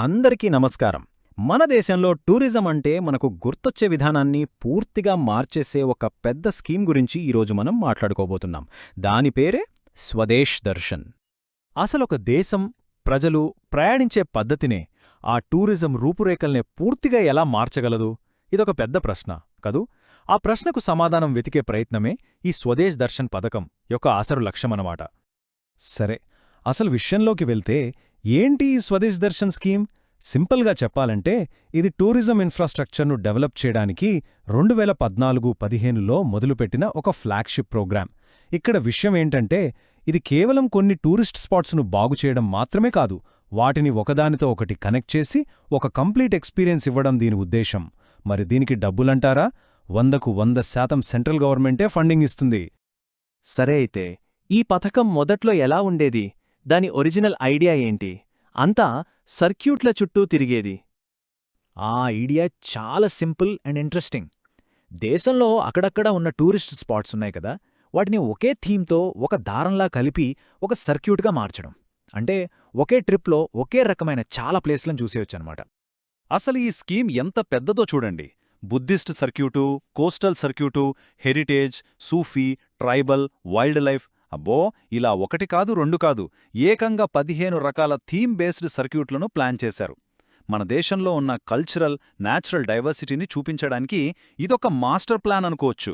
అందరికీ నమస్కారం. మన దేశంలో టూరిజం అంటే మనకు గుర్తొచ్చే విధానాన్ని పూర్తిగా మార్చేసే ఒక పెద్ద స్కీమ్ గురించి ఈరోజు మనం మాట్లాడుకోబోతున్నాం. దాని పేరే స్వదేశ్ దర్శన్. అసలొక దేశం ప్రజలు ప్రయాణించే పద్ధతినే ఆ టూరిజం రూపురేఖల్నే పూర్తిగా ఎలా మార్చగలదు? ఇదొక పెద్ద ప్రశ్న కదూ? ఆ ప్రశ్నకు సమాధానం వెతికే ప్రయత్నమే ఈ స్వదేశ్ దర్శన్ పథకం యొక్క అసలు లక్ష్యమన్నమాట సరే అసలు విషయంలోకి వెళ్తే ఏంటి ఈ స్వదేశ్ దర్శన్ స్కీమ్? సింపుల్గా చెప్పాలంటే ఇది టూరిజం ఇన్ఫ్రాస్ట్రక్చర్ను డెవలప్ చేయడానికి రెండు వేల పద్నాలుగు పదిహేనులో మొదలుపెట్టిన ఒక ఫ్లాగ్షిప్ ప్రోగ్రాం ఇక్కడ విషయం ఏంటంటే ఇది కేవలం కొన్ని టూరిస్ట్ స్పాట్స్ను బాగుచేయడం మాత్రమే కాదు వాటిని ఒకదానితో ఒకటి కనెక్ట్ చేసి ఒక కంప్లీట్ ఎక్స్పీరియన్స్ ఇవ్వడం దీని ఉద్దేశం. మరి దీనికి డబ్బులంటారా? వందకు వంద శాతం సెంట్రల్ గవర్నమెంటే ఫండింగ్ ఇస్తుంది. సరే అయితే ఈ పథకం మొదట్లో ఎలా ఉండేది? దాని ఒరిజినల్ ఐడియా ఏంటి? అంతా సర్క్యూట్ల చుట్టూ తిరిగేది. ఆ ఐడియా చాలా సింపుల్ అండ్ ఇంట్రెస్టింగ్. దేశంలో అక్కడక్కడ ఉన్న టూరిస్ట్ స్పాట్స్ ఉన్నాయి కదా వాటిని ఒకే థీమ్తో ఒక దారంలా కలిపి ఒక సర్క్యూట్గా మార్చడం. అంటే ఒకే ట్రిప్లో ఒకే రకమైన చాలా ప్లేస్లను చూసేయొచ్చనమాట అసలు ఈ స్కీమ్ ఎంత పెద్దదో చూడండి. Buddhist circuit coastal circuit heritage Sufi tribal wildlife అబ్బో ఇలా ఒకటి కాదు రెండు కాదు. ఏకంగా పదిహేను రకాల థీమ్ బేస్డ్ సర్క్యూట్లను ప్లాన్ చేశారు. మన దేశంలో ఉన్న కల్చరల్ న్యాచురల్ డైవర్సిటీని చూపించడానికి ఇదొక మాస్టర్ ప్లాన్ అనుకోవచ్చు.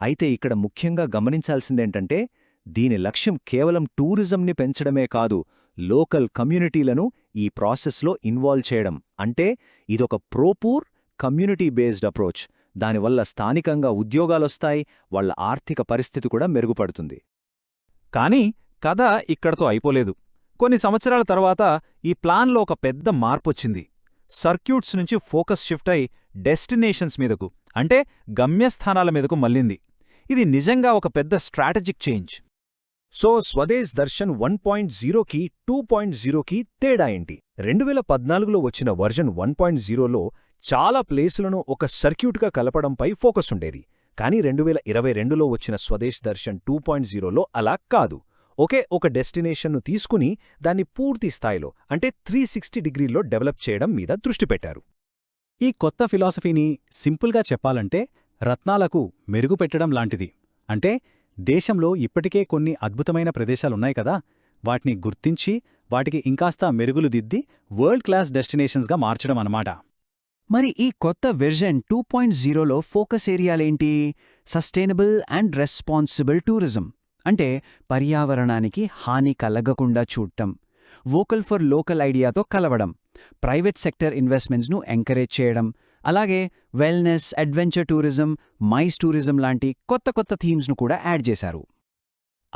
అయితే ఇక్కడ ముఖ్యంగా గమనించాల్సిందేంటంటే దీని లక్ష్యం కేవలం టూరిజంని పెంచడమే కాదు లోకల్ కమ్యూనిటీలను ఈ ప్రాసెస్లో ఇన్వాల్వ్ చేయడం. అంటే ఇదొక ప్రోపూర్ కమ్యూనిటీ బేస్డ్ అప్రోచ్. దానివల్ల స్థానికంగా ఉద్యోగాలొస్తాయి వాళ్ళ ఆర్థిక పరిస్థితి కూడా మెరుగుపడుతుంది. కానీ కథ ఇక్కడతో అయిపోలేదు. కొన్ని సంవత్సరాల తర్వాత ఈ ప్లాన్లో ఒక పెద్ద మార్పొచ్చింది. సర్క్యూట్స్ నుంచి ఫోకస్ షిఫ్ట్ అయి డెస్టినేషన్స్ మీదకు అంటే గమ్యస్థానాల మీదకు మళ్ళింది. ఇది నిజంగా ఒక పెద్ద strategic change. So Swadesh Darshan one point జీరోకి టూ పాయింట్ జీరోకి తేడా ఏంటి? రెండు వేల పద్నాలుగులో వచ్చిన వర్జన్ వన్ పాయింట్ జీరోలో చాలా ప్లేసులను ఒక సర్క్యూట్గా కలపడంపై ఫోకస్ ఉండేది. కానీ రెండు వేల ఇరవై రెండులో వచ్చిన స్వదేశ్ దర్శన్ టూ పాయింట్ జీరోలో అలా కాదు. ఒకే ఒక డెస్టినేషన్ను తీసుకుని దాన్ని పూర్తి స్థాయిలో అంటే త్రీ సిక్స్టీ డిగ్రీల్లో డెవలప్ చేయడం మీద దృష్టి పెట్టారు. ఈ కొత్త ఫిలాసఫీని సింపుల్గా చెప్పాలంటే రత్నాలకు మెరుగుపెట్టడం లాంటిది. అంటే దేశంలో ఇప్పటికే కొన్ని అద్భుతమైన ప్రదేశాలున్నాయి కదా వాటిని గుర్తించి వాటికి ఇంకాస్త మెరుగులు దిద్ది వరల్డ్ క్లాస్ డెస్టినేషన్స్గా మార్చడం అన్నమాట. మరి ఈ కొత్త వెర్జన్ టూ పాయింట్ జీరోలో ఫోకస్ ఏరియాలేంటి? సస్టైనబుల్ అండ్ రెస్పాన్సిబుల్ టూరిజం అంటే పర్యావరణానికి హాని కలగకుండా చూడటం. వోకల్ ఫర్ లోకల్ ఐడియాతో కలవడం. ప్రైవేట్ సెక్టర్ ఇన్వెస్ట్మెంట్స్ను ఎంకరేజ్ చేయడం. అలాగే wellness adventure tourism MICE tourism లాంటి కొత్త కొత్త థీమ్స్ను కూడా యాడ్ చేశారు.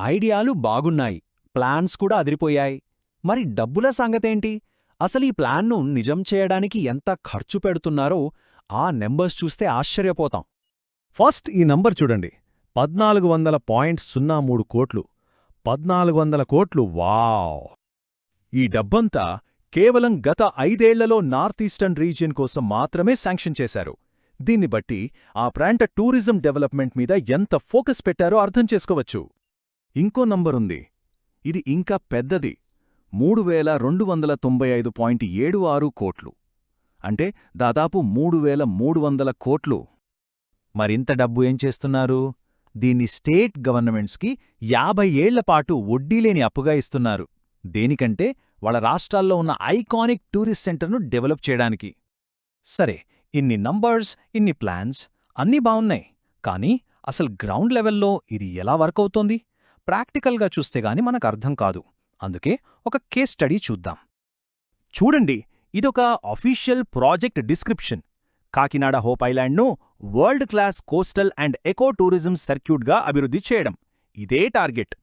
ఐడియాలు బాగున్నాయి. ప్లాన్స్ కూడా అదిరిపోయాయి. మరి డబ్బుల సంగతేంటి? అసలు ఈ ప్లాన్ను నిజం చేయడానికి ఎంత ఖర్చు పెడుతున్నారో ఆ నెంబర్స్ చూస్తే ఆశ్చర్యపోతాం. ఫస్ట్ ఈ నంబర్ చూడండి. పద్నాలుగు వందల పాయింట్ సున్నా మూడు కోట్లు. పద్నాలుగు వందల కోట్లు వావ్! ఈ డబ్బంతా కేవలం గత ఐదేళ్ళలో నార్త్ ఈస్టర్న్ రీజియన్ కోసం మాత్రమే శాంక్షన్ చేశారు. దీన్ని బట్టి ఆ ప్రాంత టూరిజం డెవలప్మెంట్ మీద ఎంత ఫోకస్ పెట్టారో అర్థం చేసుకోవచ్చు. ఇంకో నంబరుంది ఇది ఇంకా పెద్దది. మూడు వేల రెండు వందల తొంభై ఐదు పాయింట్ ఏడు ఆరు కోట్లు. అంటే దాదాపు మూడు వేల మూడు వందల కోట్లు. మరింత డబ్బు ఏం చేస్తున్నారు? దీన్ని స్టేట్ గవర్నమెంట్స్కి యాభై ఏళ్ళపాటు వడ్డీలేని అప్పుగా ఇస్తున్నారు. దేనికంటే వాళ్ళ రాష్ట్రాల్లో ఉన్న ఐకానిక్ టూరిస్ట్ సెంటర్ను డెవలప్ చేయడానికి. సరే ఇన్ని నంబర్స్ ఇన్ని ప్లాన్స్ అన్నీ బావున్నాయి. కానీ అసలు గ్రౌండ్ లెవెల్లో ఇది ఎలా వర్క్ అవుతోంది? ప్రాక్టికల్గా చూస్తే గాని మనకు అర్థం కాదు. అందుకే ఒక కేస్ స్టడీ చూద్దాం. చూడండి ఇదొక official project description. Kakinada Hope ఐలాండ్ను world class coastal and eco tourism సర్క్యూట్గా అభివృద్ధి చేయడం. ఇదే టార్గెట్.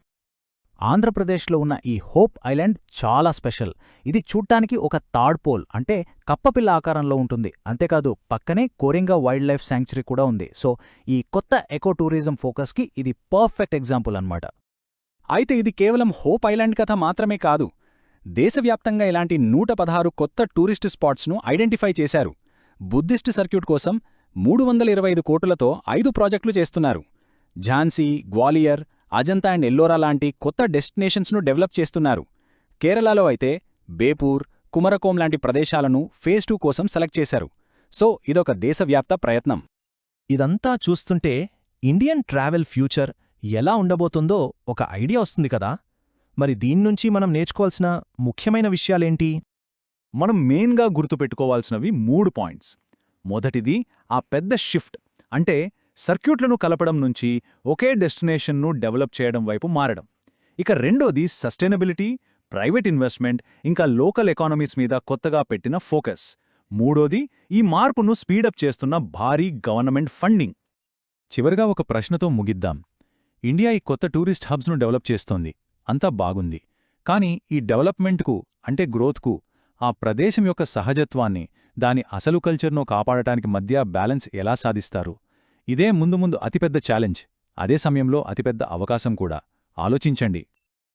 ఆంధ్రప్రదేశ్లో ఉన్న ఈ హోప్ ఐలాండ్ చాలా స్పెషల్. ఇది చూడ్డానికి ఒక తాడ్పోల్ అంటే కప్పపిల్ల ఆకారంలో ఉంటుంది. అంతేకాదు పక్కనే కోరింగా వైల్డ్ లైఫ్ శాంక్చురీ కూడా ఉంది. సో ఈ కొత్త ఎకో టూరిజం ఫోకస్కి ఇది పర్ఫెక్ట్ ఎగ్జాంపుల్ అన్నమాట. అయితే ఇది కేవలం హోప్ ఐలాండ్ కథ మాత్రమే కాదు. దేశవ్యాప్తంగా ఇలాంటి నూట పదహారు కొత్త టూరిస్టు స్పాట్స్ను ఐడెంటిఫై చేశారు. బుద్ధిస్ట్ సర్క్యూట్ కోసం మూడు వందల ఇరవై ఐదు కోట్లతో ఐదు ప్రాజెక్టులు చేస్తున్నారు. ఝాన్సీ గ్వాలియర్ అజంతా అండ్ ఎల్లోరా లాంటి కొత్త డెస్టినేషన్స్ను డెవలప్ చేస్తున్నారు. కేరళలో అయితే బేపూర్ కుమరకోం లాంటి ప్రదేశాలను ఫేజ్ టూ కోసం సెలెక్ట్ చేశారు. సో ఇదొక దేశవ్యాప్త ప్రయత్నం. ఇదంతా చూస్తుంటే ఇండియన్ ట్రావెల్ ఫ్యూచర్ ఎలా ఉండబోతుందో ఒక ఐడియా వస్తుంది కదా. మరి దీన్నుంచి మనం నేర్చుకోవాల్సిన ముఖ్యమైన విషయాలేంటి? మనం మెయిన్గా గుర్తుపెట్టుకోవాల్సినవి మూడు పాయింట్స్. మొదటిది ఆ పెద్ద షిఫ్ట్ అంటే సర్క్యూట్లను కలపడం నుంచి ఒకే డెస్టినేషన్ను డెవలప్ చేయడం వైపు మారడం. ఇక రెండోది సస్టైనబిలిటీ ప్రైవేట్ ఇన్వెస్ట్మెంట్ ఇంకా లోకల్ ఎకానమీస్ మీద కొత్తగా పెట్టిన ఫోకస్. మూడోది ఈ మార్పును స్పీడప్ చేస్తున్న భారీ గవర్నమెంట్ ఫండింగ్. చివరిగా ఒక ప్రశ్నతో ముగిద్దాం. ఇండియా ఈ కొత్త టూరిస్ట్ హబ్స్ను డెవలప్ చేస్తోంది. అంతా బాగుంది. కానీ ఈ డెవలప్మెంట్కు అంటే గ్రోత్కు ఆ ప్రదేశం యొక్క సహజత్వాన్ని దాని అసలు కల్చర్ను కాపాడటానికి మధ్య బ్యాలెన్స్ ఎలా సాధిస్తారు? ఇదే ముందు ముందు అతిపెద్ద ఛాలెంజ్. అదే సమయంలో అతిపెద్ద అవకాశం కూడా. ఆలోచించండి.